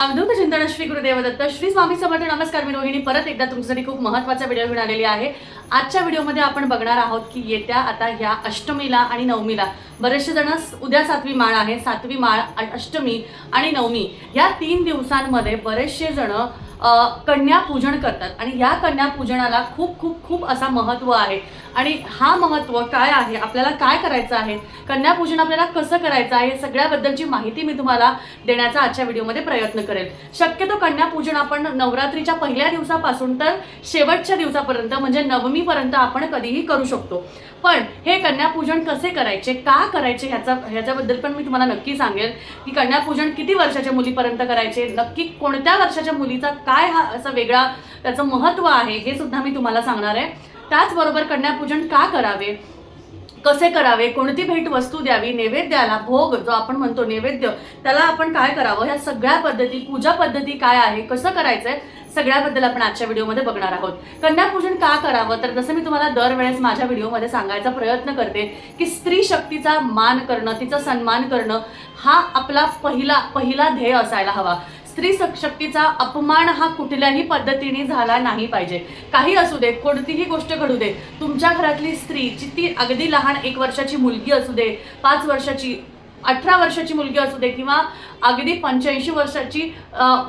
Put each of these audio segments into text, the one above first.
अवधूत चिंतन श्री गुरुदेव दत्त श्री स्वामी समर्थ नमस्कार मी रोहिणी. परत एकदा तुमच्यासाठी खूप महत्त्वाचा व्हिडिओ घेऊन आलेली आहे. आजच्या व्हिडिओमध्ये आपण बघणार आहोत की येत्या आता ह्या अष्टमीला आणि नवमीला बरेचसे जण उद्या सातवी माळ आहे. सातवी माळ अष्टमी आणि नवमी या तीन दिवसांमध्ये बरेचसे जण कन्यापूजन करतात. आणि या कन्यापूजनाला खूप खूप खूप असा महत्त्व आहे. आणि हा महत्त्व काय आहे? आपल्याला काय करायचं आहे? कन्यापूजन आपल्याला कसं करायचं आहे? सगळ्याबद्दलची माहिती मी तुम्हाला देण्याचा आजच्या व्हिडिओमध्ये प्रयत्न करेल. शक्यतो कन्यापूजन आपण नवरात्रीच्या पहिल्या दिवसापासून तर शेवटच्या दिवसापर्यंत म्हणजे नवमीपर्यंत आपण कधीही करू शकतो. पण हे कन्यापूजन कसे करायचे? का करायचे? ह्याचा ह्याच्याबद्दल पण मी तुम्हाला नक्की सांगेल की कन्यापूजन किती वर्षाच्या मुलीपर्यंत करायचे? नक्की कोणत्या वर्षाच्या मुलीचा काय हा असा वेगळा त्याचं महत्त्व आहे हे सुद्धा मी तुम्हाला सांगणार आहे. त्याचबरोबर कन्यापूजन का करावे? कसे करावे? कोणती भेट वस्तू द्यावी? नैवेद्याला भोग जो आपण म्हणतो नैवेद्य त्याला आपण काय करावं? ह्या सगळ्या पद्धती पूजा पद्धती काय आहे? कसं करायचं आहे सगळ्याबद्दल आपण आजच्या व्हिडिओमध्ये बघणार आहोत. कन्यापूजन का करावं? तर जसं मी तुम्हाला दरवेळेस माझ्या व्हिडिओमध्ये सांगायचा प्रयत्न करते की स्त्री शक्तीचा मान करणं तिचा सन्मान करणं हा आपला पहिला पहिला ध्येय असायला हवा. स्त्री स- शक्तीचा अपमान हा कुठल्याही पद्धतीने झाला नाही पाहिजे. काही असू दे कोणतीही गोष्ट घडू दे तुमच्या घरातली स्त्री जी ती अगदी लहान एक वर्षाची मुलगी असू दे पाच वर्षाची अठरा वर्षाची मुलगी असू दे किंवा अगदी पंच्याऐंशी वर्षाची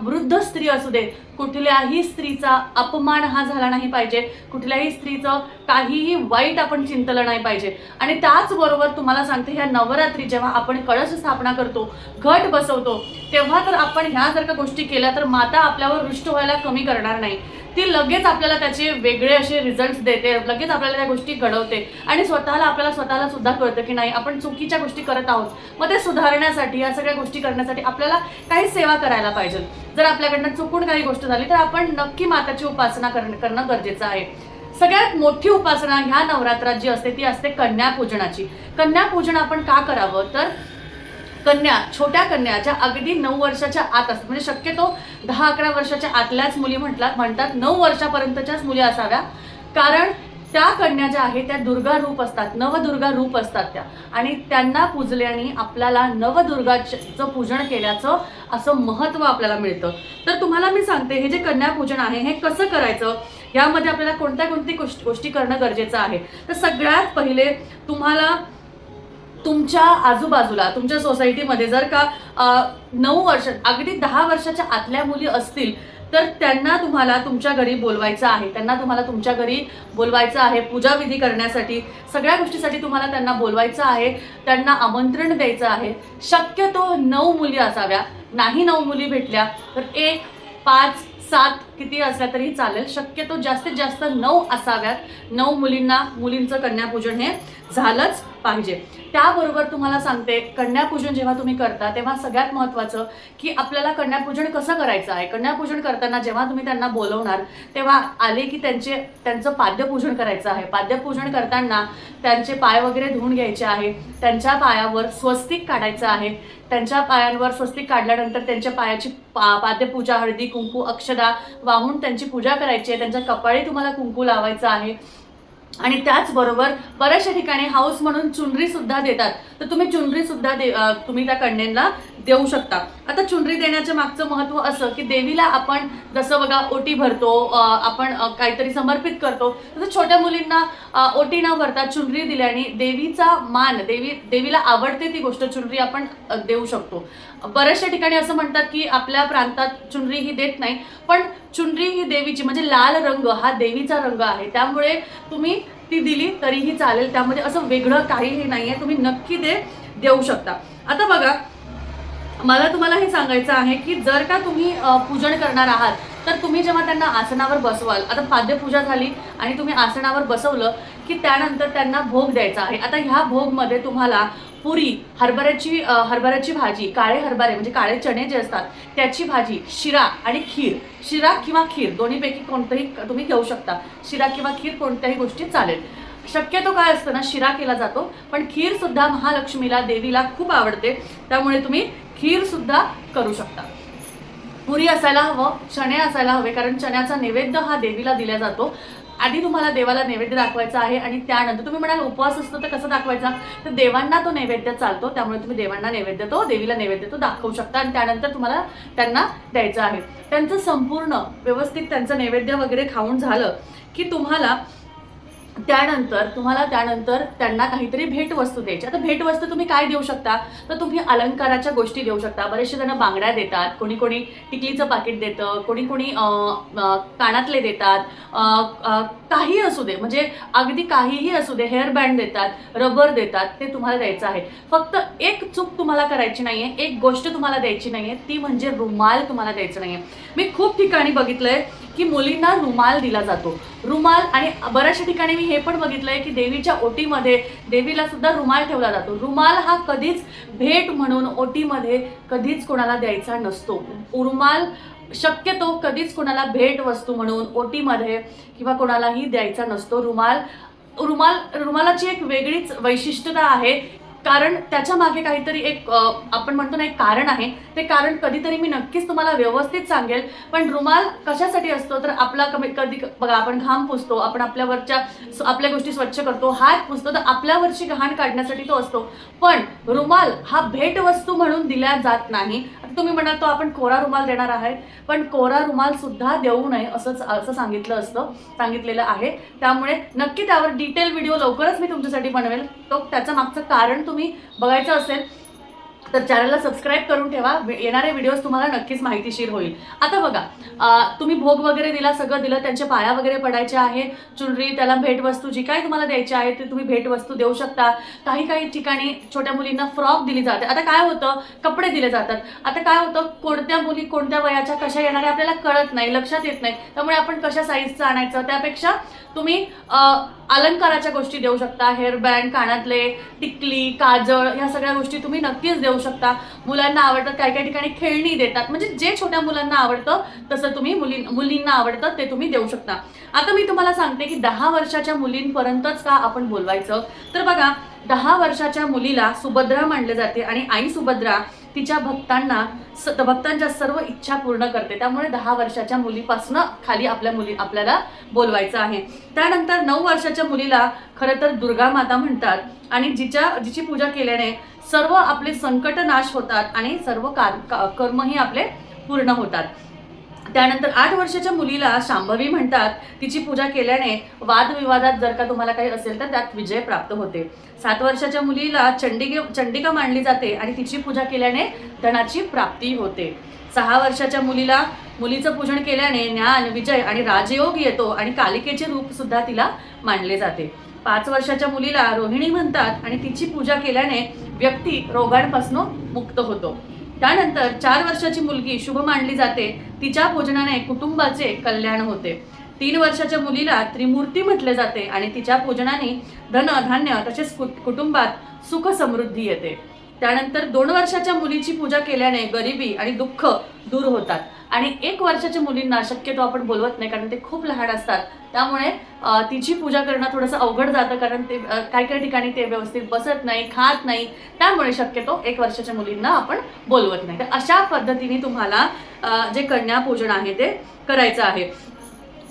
वृद्ध स्त्री असू दे कुठल्याही स्त्रीचा अपमान हा झाला नाही पाहिजे. कुठल्याही स्त्रीचं काहीही वाईट आपण चिंतलं नाही पाहिजे. आणि त्याचबरोबर तुम्हाला सांगते ह्या नवरात्री जेव्हा आपण कळश स्थापना करतो घट बसवतो तेव्हा तर आपण ह्या जर का गोष्टी केल्या तर माता आपल्यावर रुष्ट व्हायला कमी करणार नाही. ती लगेच आपल्याला त्याचे वेगळे असे रिझल्ट देते लगेच आपल्याला त्या गोष्टी घडवते. आणि स्वतःला आपल्याला स्वतःला सुद्धा कळतं की नाही आपण चुकीच्या गोष्टी करत आहोत. मग ते सुधारण्यासाठी या सगळ्या गोष्टी करण्यासाठी आपल्याला काही सेवा करायला पाहिजे. जर आपल्याकडनं चुकून काही गोष्ट झाली तर आपण नक्की माताची उपासना करणं करणं गरजेचं आहे. सगळ्यात मोठी उपासना ह्या नवरात्रात जी असते ती असते कन्यापूजनाची. कन्यापूजन आपण का करावं? तर कन्या छोट्या कन्या ज्या अगदी नऊ वर्षाच्या आत असतात. म्हणजे शक्यतो दहा अकरा वर्षाच्या आतल्याच मुली म्हटलात म्हणतात नऊ वर्षापर्यंतच्याच मुली असाव्या. कारण त्या कन्या ज्या आहेत त्या दुर्गा रूप असतात नवदुर्गा रूप असतात त्या. आणि त्यांना पूजल्याने आपल्याला नवदुर्गाचं पूजन केल्याचं असं महत्त्व आपल्याला मिळतं. तर तुम्हाला मी सांगते हे जे कन्यापूजन आहे हे कसं करायचं? यामध्ये आपल्याला कोणत्या कोणती गोष्टी करणं गरजेचं आहे? तर सगळ्यात पहिले तुम्हाला तुमच्या आजूबाजूला तुमच्या सोसायटीमध्ये जर का नऊ वर्ष अगदी दहा वर्षाच्या आतल्या मुली असतील तर त्यांना तुम्हाला तुमच्या घरी बोलवायचं आहे. त्यांना तुम्हाला तुमच्या घरी बोलवायचं आहे पूजाविधी करण्यासाठी सगळ्या गोष्टीसाठी तुम्हाला त्यांना बोलवायचं आहे त्यांना आमंत्रण द्यायचं आहे. शक्यतो नऊ मुली असाव्या. नाही नऊ मुली भेटल्या तर एक पाच सात किती असल्या तरी चालेल. शक्यतो जास्तीत जास्त नऊ असाव्यात. नऊ मुलींना मुलींचं कन्यापूजन हे झालंच पाहिजे. त्याबरोबर तुम्हाला सांगते कन्यापूजन जेव्हा तुम्ही करता तेव्हा सगळ्यात महत्त्वाचं की आपल्याला कन्यापूजन कसं करायचं आहे? कन्यापूजन करताना जेव्हा तुम्ही त्यांना बोलवणार तेव्हा आले की त्यांचे त्यांचं पाद्यपूजन करायचं आहे. पाद्यपूजन करताना त्यांचे पाय वगैरे धुवून घ्यायचे आहे. त्यांच्या पायावर स्वस्तिक काढायचं आहे. त्यांच्या पायांवर स्वस्तिक काढल्यानंतर त्यांच्या पायाची पा पाद्यपूजा हळदी कुंकू अक्षदा वाहून त्यांची पूजा करायची आहे त्यांच्या कपाळी तुम्हाला कुंकू लावायचं आहे. आणि त्याचबरोबर बऱ्याचशा ठिकाणी हाऊस म्हणून चुनरी सुद्धा देतात. तर तुम्ही चुनरी सुद्धा दे तुम्ही त्या कन्यांना देऊ शकता. आता चुनरी देण्याच्या मागचं महत्त्व असं की देवीला आपण जसं बघा ओटी भरतो आपण काहीतरी समर्पित करतो तसं छोट्या मुलींना ओटी न भरता चुनरी दिल्याने देवीचा मान देवी देवीला आवडते ती गोष्ट चुनरी आपण देऊ शकतो. बऱ्याचशा ठिकाणी असं म्हणतात की आपल्या प्रांतात चुनरी ही देत नाही पण चुनरी ही देवीची म्हणजे लाल रंग हा देवीचा रंग आहे. त्यामुळे तुम्ही ती दिली तरीही चालेल. त्यामध्ये असं वेगळं काहीही नाही आहे तुम्ही नक्की ते देऊ शकता. आता बघा मला तुम्हाला हे सांगायचं आहे की जर का तुम्ही पूजन करणार आहात तर तुम्ही जेव्हा त्यांना आसनावर बसवाल आता पाद्यपूजा झाली आणि तुम्ही आसनावर बसवलं की त्यानंतर त्यांना भोग द्यायचा आहे. आता ह्या भोगमध्ये तुम्हाला पुरी हरभऱ्याची हरभऱ्याची भाजी काळे हरभरे म्हणजे काळे चणे जे असतात त्याची भाजी शिरा आणि खीर. शिरा किंवा खीर दोन्हीपैकी कोणतंही तुम्ही घेऊ शकता. शिरा किंवा खीर कोणत्याही गोष्टी चालेल. शक्यतो काय असतं ना शिरा केला जातो पण खीरसुद्धा महालक्ष्मीला देवीला खूप आवडते. त्यामुळे तुम्ही खीरसुद्धा करू शकता. पुरी असायला हवं चणे असायला हवे कारण चण्याचा नैवेद्य हा देवीला दिला जातो. आधी तुम्हाला देवाला नैवेद्य दाखवायचा आहे आणि त्यानंतर तुम्ही म्हणाल उपवास असतो तर कसं दाखवायचा? तर देवांना तो नैवेद्य चालतो. त्यामुळे तुम्ही देवांना नैवेद्य तो देवीला नैवेद्य तो दाखवू शकता आणि त्यानंतर तुम्हाला त्यांना द्यायचं आहे. त्यांचं संपूर्ण व्यवस्थित त्यांचं नैवेद्य वगैरे खाऊन झालं की तुम्हाला त्यानंतर तुम्हाला त्यानंतर त्यांना काहीतरी भेटवस्तू द्यायची. आता भेटवस्तू तुम्ही काय देऊ शकता? तर तुम्ही अलंकाराच्या गोष्टी देऊ शकता. बरेचसे जण बांगड्या देतात कोणी कोणी टिकलीचं पाकिट देतं कोणी कोणी कानातले देतात काही असू दे म्हणजे अगदी काहीही असू दे हेअर बँड देतात रबर देतात ते तुम्हाला द्यायचं आहे. फक्त एक चूक तुम्हाला करायची नाही आहे एक गोष्ट तुम्हाला द्यायची नाही आहे ती म्हणजे रुमाल तुम्हाला द्यायचं नाही आहे मी खूप ठिकाणी बघितलं आहे की मुलींना रुमाल दिला जातो. रुमाल आणि बऱ्याचशा ठिकाणी मी हे पण बघितलं आहे की देवीच्या ओटीमध्ये देवीला सुद्धा रुमाल ठेवला जातो. रुमाल हा कधीच भेट म्हणून ओटीमध्ये कधीच कोणाला द्यायचा नसतो. रुमाल शक्यतो कधीच कोणाला भेट वस्तू म्हणून ओटीमध्ये किंवा कोणालाही द्यायचा नसतो. रुमाल रुमाल रुमालाची एक वेगळीच वैशिष्ट्यता आहे. कारण त्याच्यामागे काहीतरी एक आपण म्हणतो ना एक कारण आहे. ते कारण कधीतरी मी नक्कीच तुम्हाला व्यवस्थित सांगेल. पण रुमाल कशासाठी असतो? तर आपला कमी कधी बघा आपण घाम पुसतो आपण आपल्यावरच्या आपल्या गोष्टी स्वच्छ करतो हात पुसतो तर आपल्यावरची घाण काढण्यासाठी तो असतो. पण रुमाल हा भेटवस्तू म्हणून दिला जात नाही. तुम्ही म्हणाल तो आपण कोरा रुमाल देणार आहे पण कोरा रुमाल सुद्धा देऊ नये असंच असं सांगितलं असतं सांगितलेलं आहे. त्यामुळे नक्की त्यावर डिटेल व्हिडिओ लवकरच मी तुमच्यासाठी बनवेल. तो त्याचं मागचं कारण तुम्ही बघायचं असेल तर चॅनलला सबस्क्राईब करून ठेवा. वे- येणारे व्हिडिओज तुम्हाला नक्कीच माहितीशीर होईल. आता बघा तुम्ही भोग वगैरे दिला सगळं दिलं त्यांच्या पाया वगैरे पडायचे आहे चुनरी त्याला भेटवस्तू जी काही तुम्हाला द्यायची आहे ती तुम्ही भेटवस्तू देऊ शकता. काही काही ठिकाणी छोट्या मुलींना फ्रॉक दिली जाते. आता काय होतं? कपडे दिले जातात. आता काय होतं? कोणत्या मुली कोणत्या वयाच्या कशा येणाऱ्या आपल्याला कळत नाही लक्षात येत नाही. त्यामुळे आपण कशा साईजचं आणायचं? त्यापेक्षा तुम्ही अलंकाराच्या गोष्टी देऊ शकता हेअरबँड कानातले टिकली काजळ ह्या सगळ्या गोष्टी तुम्ही नक्कीच देऊ शकता. मुलांना आवडतात काही काही ठिकाणी खेळणी देतात. म्हणजे जे छोट्या मुलांना आवडतं तसं तुम्ही मुली मुलींना आवडतं ते तुम्ही देऊ शकता. आता मी तुम्हाला सांगते की दहा वर्षाच्या मुलींपर्यंतच का आपण बोलवायचं? तर बघा दहा वर्षाच्या मुलीला सुभद्रा मानले जाते आणि आई सुभद्रा तिच्या भक्तांना स भक्तांच्या सर्व इच्छा पूर्ण करते. त्यामुळे दहा वर्षाच्या मुलीपासून खाली आपल्या मुली आपल्याला बोलवायचं आहे. त्यानंतर नऊ वर्षाच्या मुलीला खरं तर दुर्गा माता म्हणतात आणि जिच्या जिची पूजा केल्याने सर्व आपले संकट नाश होतात आणि सर्व कार का- कर्मही आपले पूर्ण होतात. त्यानंतर आठ वर्षाच्या मुलीला शांभवी म्हणतात तिची पूजा केल्याने वादविवादात जर का तुम्हाला काही असेल तर त्यात विजय प्राप्त होते. सात वर्षाच्या मुलीला चंडिके चंडिका मानली जाते आणि तिची पूजा केल्याने धनाची प्राप्ती होते. सहा वर्षाच्या मुलीला मुलीचं पूजन केल्याने ज्ञान विजय आणि राजयोग येतो आणि कालिकेचे रूप सुद्धा तिला मानले जाते. पाच वर्षाच्या मुलीला रोहिणी म्हणतात आणि तिची पूजा केल्याने व्यक्ती रोगांपासून मुक्त होतो. त्यानंतर चार वर्षाची मुलगी शुभ मानली जाते. तिच्या पूजनाने कुटुंबाचे कल्याण होते. तीन वर्षाच्या मुलीला त्रिमूर्ती म्हटले जाते आणि तिच्या पूजनाने धन धान्य तसेच कुट- कुटुंबात सुख समृद्धी येते. त्यानंतर दोन वर्षाच्या मुलीची पूजा केल्याने गरिबी आणि दुःख दूर होतात. आणि एक वर्षाच्या मुलींना शक्यतो आपण बोलवत नाही कारण ते खूप लहान असतात. त्यामुळे तिची पूजा करणं थोडंसं अवघड जातं कारण ते काही काही ठिकाणी ते व्यवस्थित बसत नाही खात नाही. त्यामुळे शक्यतो एक वर्षाच्या मुलींना आपण बोलवत नाही. तर अशा पद्धतीने तुम्हाला जे कन्या पूजन आहे ते करायचं आहे.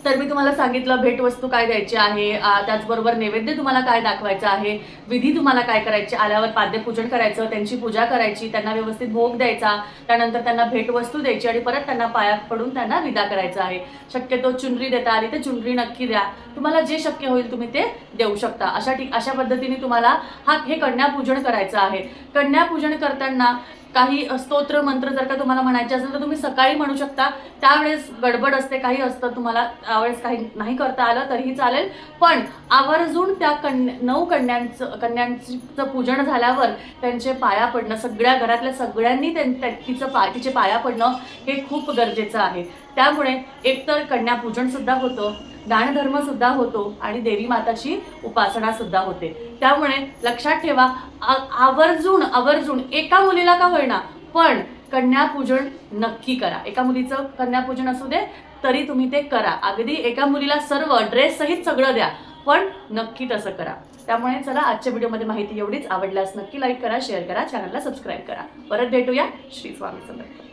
तर मी तुम्हाला सांगितलं भेटवस्तू काय द्यायची आहे त्याचबरोबर नैवेद्य तुम्हाला काय दाखवायचं आहे विधी तुम्हाला काय करायचे आल्यावर पाद्यपूजन करायचं त्यांची पूजा करायची त्यांना व्यवस्थित भोग द्यायचा त्यानंतर त्यांना भेटवस्तू द्यायची आणि परत त्यांना पायात पडून त्यांना विदा करायचा आहे. शक्यतो चुनरी देता आली तर चुनरी नक्की द्या. तुम्हाला जे शक्य होईल तुम्ही ते देऊ शकता. अशा ठीक अशा पद्धतीने तुम्हाला हा हे कन्यापूजन करायचं आहे. कन्यापूजन करताना काही स्तोत्र मंत्र जर का तुम्हाला म्हणायचे असेल तर तुम्ही सकाळी म्हणू शकता. त्यावेळेस गडबड असते काही असतं तुम्हाला त्यावेळेस काही नाही करता आलं तरीही चालेल. पण आवर्जून त्या कन्या नऊ कन्यांचं कन्यांचं पूजन झाल्यावर त्यांचे पाया पडणं सगळ्या घरातल्या सगळ्यांनी त्यां- त्या- तिचं पा तिचे पाया पडणं हे खूप गरजेचं आहे. त्यामुळे एकतर कन्यापूजन सुद्धा होतं दानधर्म सुद्धा होतो आणि देवी माताची उपासनासुद्धा होते. त्यामुळे लक्षात ठेवा आवर्जून आवर्जून एका मुलीला का होईना पण कन्यापूजन नक्की करा. एका मुलीचं कन्यापूजन असू दे तरी तुम्ही ते करा. अगदी एका मुलीला सर्व ड्रेस सहित सगळं द्या पण नक्की तसं करा. त्यामुळे चला आजच्या व्हिडिओमध्ये माहिती एवढीच. आवडल्यास नक्की लाईक करा शेअर करा चॅनलला सबस्क्राईब करा. परत भेटूया श्री स्वामी समर्थ.